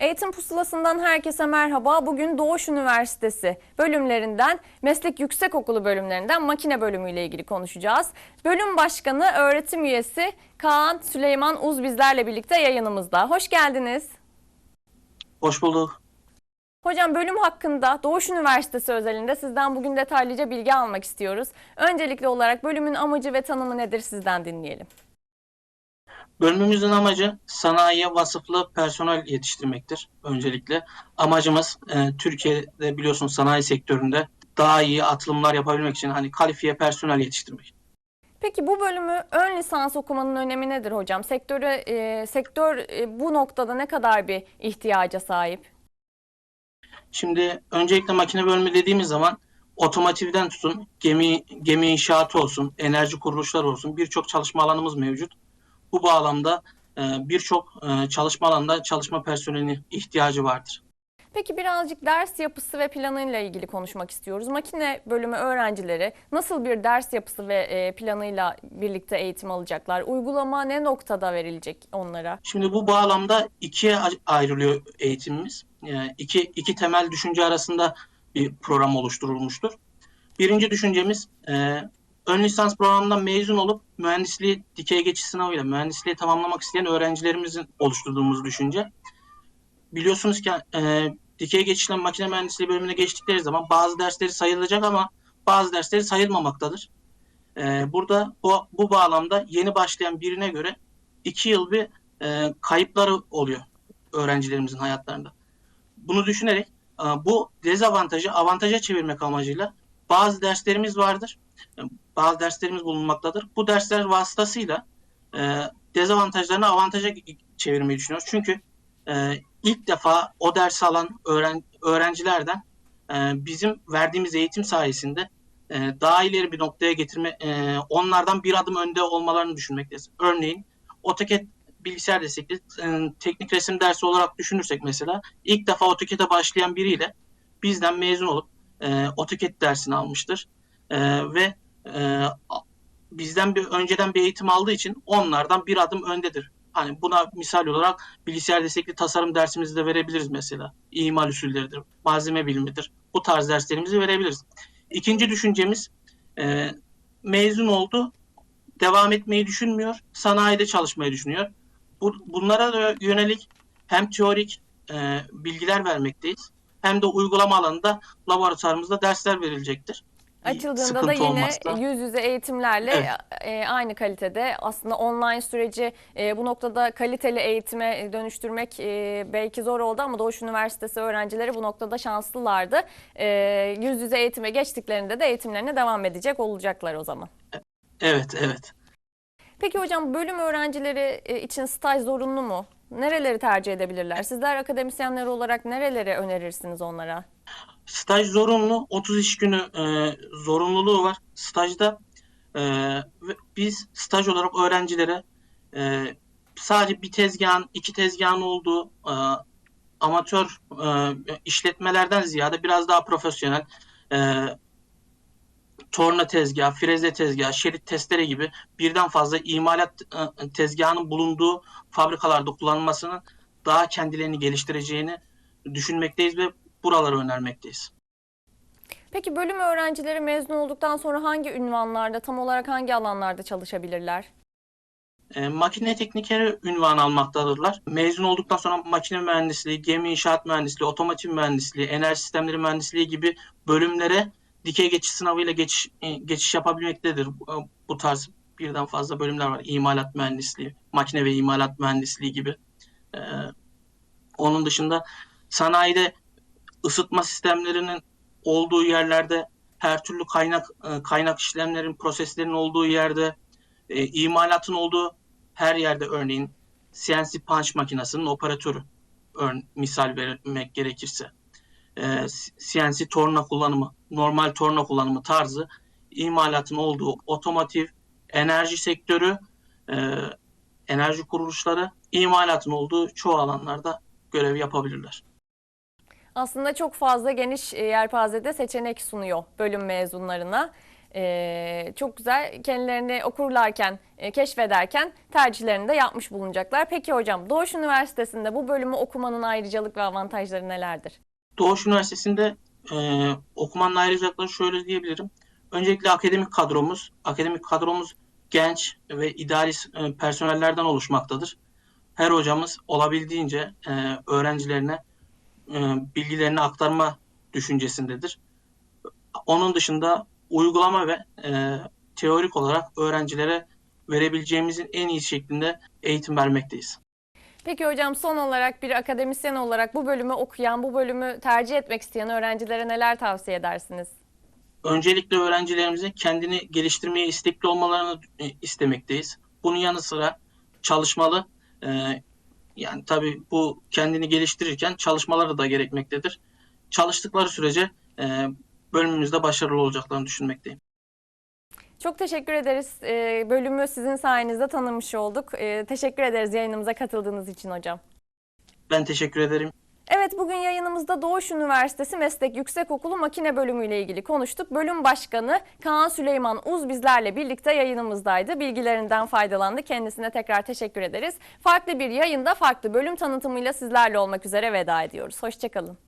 Bölüm pusulasından herkese merhaba. Bugün Doğuş Üniversitesi bölümlerinden, meslek yüksekokulu bölümlerinden makine bölümüyle ilgili konuşacağız. Bölüm başkanı, öğretim üyesi Kaan Süleyman Uz bizlerle birlikte yayınımızda. Hoş geldiniz. Hoş bulduk. Hocam bölüm hakkında Doğuş Üniversitesi özelinde sizden bugün detaylıca bilgi almak istiyoruz. Öncelikli olarak bölümün amacı ve tanımı nedir sizden dinleyelim. Bölümümüzün amacı sanayiye vasıflı personel yetiştirmektir öncelikle. Amacımız e, Türkiye'de biliyorsunuz sanayi sektöründe daha iyi atılımlar yapabilmek için hani kalifiye personel yetiştirmek. Peki bu bölümü ön lisans okumanın önemi nedir hocam? Sektöre, e, sektör e, bu noktada ne kadar bir ihtiyaca sahip? Şimdi öncelikle makine bölümü dediğimiz zaman otomotivden tutun gemi gemi inşaatı olsun, enerji kuruluşları olsun birçok çalışma alanımız mevcut. Bu bağlamda e, birçok e, çalışma alanında çalışma personeline ihtiyacı vardır. Peki birazcık ders yapısı ve planıyla ilgili konuşmak istiyoruz. Makine bölümü öğrencileri nasıl bir ders yapısı ve e, planıyla birlikte eğitim alacaklar? Uygulama ne noktada verilecek onlara? Şimdi bu bağlamda ikiye ayrılıyor eğitimimiz. Yani iki, iki temel düşünce arasında bir program oluşturulmuştur. Birinci düşüncemiz ön lisans programından mezun olup mühendisliği dikey geçiş sınavıyla mühendisliği tamamlamak isteyen öğrencilerimizin oluşturduğumuz düşünce. Biliyorsunuz ki e, dikey geçişle makine mühendisliği bölümüne geçtikleri zaman bazı dersleri sayılacak ama bazı dersleri sayılmamaktadır. E, burada bu, bu bağlamda yeni başlayan birine göre iki yıl bir e, kayıpları oluyor öğrencilerimizin hayatlarında. Bunu düşünerek e, bu dezavantajı avantaja çevirmek amacıyla bazı derslerimiz vardır. Bazı derslerimiz bulunmaktadır. Bu dersler vasıtasıyla e, dezavantajlarını avantaja çevirmeyi düşünüyoruz. Çünkü e, ilk defa o dersi alan öğren, öğrencilerden e, bizim verdiğimiz eğitim sayesinde e, daha ileri bir noktaya getirme, e, onlardan bir adım önde olmalarını düşünmekteyiz. Örneğin AutoCAD bilgisayar destekli e, teknik resim dersi olarak düşünürsek mesela ilk defa AutoCAD'e başlayan biriyle bizden mezun olup e, AutoCAD dersini almıştır E, ve e, bizden bir önceden bir eğitim aldığı için onlardan bir adım öndedir. Hani buna misal olarak bilgisayar destekli tasarım dersimizi de verebiliriz mesela. İmal usulleridir, malzeme bilimidir. Bu tarz derslerimizi verebiliriz. İkinci düşüncemiz e, mezun oldu, devam etmeyi düşünmüyor, sanayide çalışmayı düşünüyor. Bu, bunlara da yönelik hem teorik e, bilgiler vermekteyiz hem de uygulama alanında laboratuvarımızda dersler verilecektir. Açıldığında da yine olmazsa. yüz yüze eğitimlerle Evet. e, aynı kalitede aslında online süreci e, bu noktada kaliteli eğitime dönüştürmek e, belki zor oldu ama Doğuş Üniversitesi öğrencileri bu noktada şanslılardı. E, yüz yüze eğitime geçtiklerinde de eğitimlerine devam edecek olacaklar o zaman. Evet, evet. Peki hocam bölüm öğrencileri e, için staj zorunlu mu? Nereleri tercih edebilirler? Sizler akademisyenler olarak nereleri önerirsiniz onlara? Staj zorunlu, 30 iş günü e, zorunluluğu var stajda. E, biz staj olarak öğrencilere e, sadece bir tezgahın, iki tezgahın olduğu e, amatör e, işletmelerden ziyade biraz daha profesyonel e, torna tezgahı, freze tezgahı, şerit testere gibi birden fazla imalat e, tezgahının bulunduğu fabrikalarda kullanılmasını daha kendilerini geliştireceğini düşünmekteyiz ve buraları önermekteyiz. Peki bölüm öğrencileri mezun olduktan sonra hangi ünvanlarda, tam olarak hangi alanlarda çalışabilirler? E, makine teknikeri ünvanı almaktadırlar. Mezun olduktan sonra makine mühendisliği, gemi inşaat mühendisliği, otomotiv mühendisliği, enerji sistemleri mühendisliği gibi bölümlere dikey geçiş sınavıyla geçiş, e, geçiş yapabilmektedir. Bu, bu tarz birden fazla bölümler var. İmalat mühendisliği, makine ve imalat mühendisliği gibi. E, onun dışında sanayide ısıtma sistemlerinin olduğu yerlerde her türlü kaynak e, kaynak işlemlerin, proseslerin olduğu yerde, e, imalatın olduğu her yerde örneğin CNC punch makinesinin operatörü ör- misal vermek gerekirse e, CNC torna kullanımı, normal torna kullanımı tarzı imalatın olduğu otomotiv, enerji sektörü, e, enerji kuruluşları imalatın olduğu çoğu alanlarda görev yapabilirler. Aslında çok fazla geniş e, yelpazede seçenek sunuyor bölüm mezunlarına. e, çok güzel kendilerini okurlarken, e, keşfederken tercihlerini de yapmış bulunacaklar. Peki hocam Doğuş Üniversitesi'nde bu bölümü okumanın ayrıcalık ve avantajları nelerdir? Doğuş Üniversitesi'nde e, okumanın ayrıcalıkları şöyle diyebilirim. Öncelikle akademik kadromuz, akademik kadromuz genç ve idealist e, personellerden oluşmaktadır. Her hocamız olabildiğince e, öğrencilerine bilgilerini aktarma düşüncesindedir. Onun dışında uygulama ve e, teorik olarak öğrencilere verebileceğimizin en iyi şeklinde eğitim vermekteyiz. Peki hocam son olarak bir akademisyen olarak bu bölümü okuyan, bu bölümü tercih etmek isteyen öğrencilere neler tavsiye edersiniz? Öncelikle öğrencilerimizin kendini geliştirmeye istekli olmalarını e, istemekteyiz. Bunun yanı sıra çalışmalı. Yani tabii bu kendini geliştirirken çalışmaları da gerekmektedir. Çalıştıkları sürece e, bölümümüzde başarılı olacaklarını düşünmekteyim. Çok teşekkür ederiz. Ee, Bölümü sizin sayenizde tanımış olduk. Ee, Teşekkür ederiz yayınımıza katıldığınız için hocam. Ben teşekkür ederim. Evet bugün yayınımızda Doğuş Üniversitesi Meslek Yüksekokulu Makine Bölümü ile ilgili konuştuk. Bölüm Başkanı Kaan Süleyman Uz bizlerle birlikte yayınımızdaydı. Bilgilerinden faydalandı. Kendisine tekrar teşekkür ederiz. Farklı bir yayında farklı bölüm tanıtımıyla sizlerle olmak üzere veda ediyoruz. Hoşçakalın.